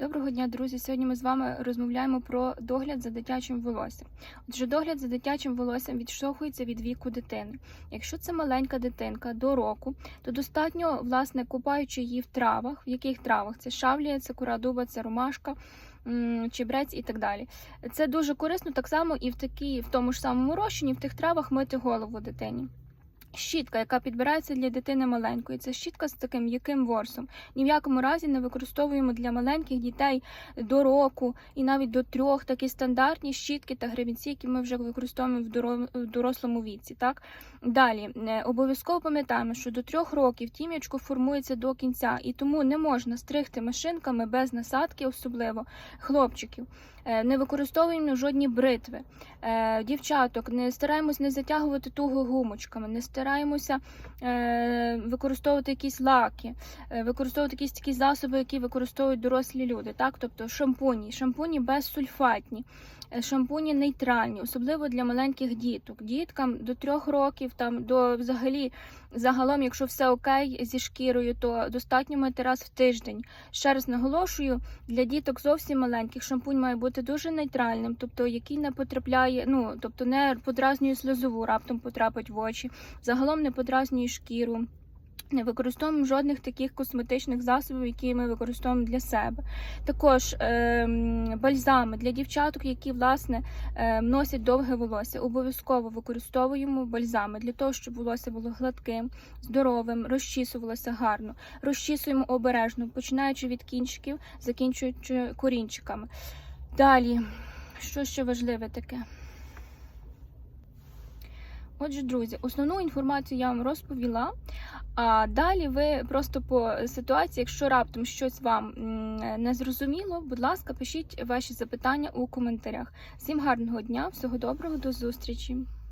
Доброго дня, друзі! Сьогодні ми з вами розмовляємо про догляд за дитячим волоссям. Отже, догляд за дитячим волоссям відштовхується від віку дитини. Якщо це маленька дитинка до року, то достатньо, власне, купаючи її в травах, в яких травах це шавлія, це кура дуба, це ромашка. Чебрець і так далі. Це дуже корисно так само і в такій, в тому ж самому розчині, в тих травах мити голову дитині. Щітка, яка підбирається для дитини маленької, це щітка з таким м'яким ворсом. Ні в якому разі не використовуємо для маленьких дітей до року і навіть до трьох такі стандартні щітки та гребінці, які ми вже використовуємо в дорослому віці. Так далі е, обов'язково пам'ятаємо, що до трьох років тім'ячко формується до кінця, і тому не можна стригти машинками без насадки, особливо хлопчиків. Е, Не використовуємо жодні бритви. Е, Дівчаток, не стараємось не затягувати туго гумочками, не стараємося е, використовувати якісь лаки, е, використовувати якісь такі засоби, які використовують дорослі люди. Так, тобто шампуні, шампуні безсульфатні, е, шампуні нейтральні, особливо для маленьких діток. Діткам до трьох років, там до взагалі. Загалом, якщо все окей зі шкірою, то достатньо мити раз в тиждень. Ще раз наголошую, для діток зовсім маленьких шампунь має бути дуже нейтральним, тобто який не потрапляє, ну тобто не подразнює сльозову, раптом потрапить в очі, загалом не подразнює шкіру. Не використовуємо жодних таких косметичних засобів, які ми використовуємо для себе. Також ем, бальзами для дівчаток, які власне ем, носять довге волосся. Обов'язково використовуємо бальзами для того, щоб волосся було гладким, здоровим, розчісувалося гарно. Розчісуємо обережно, починаючи від кінчиків, закінчуючи корінчиками. Далі, що ще важливе таке? Отже, друзі, основну інформацію я вам розповіла. А далі ви просто по ситуації, якщо раптом щось вам не зрозуміло, будь ласка, пишіть ваші запитання у коментарях. Всім гарного дня, всього доброго, до зустрічі!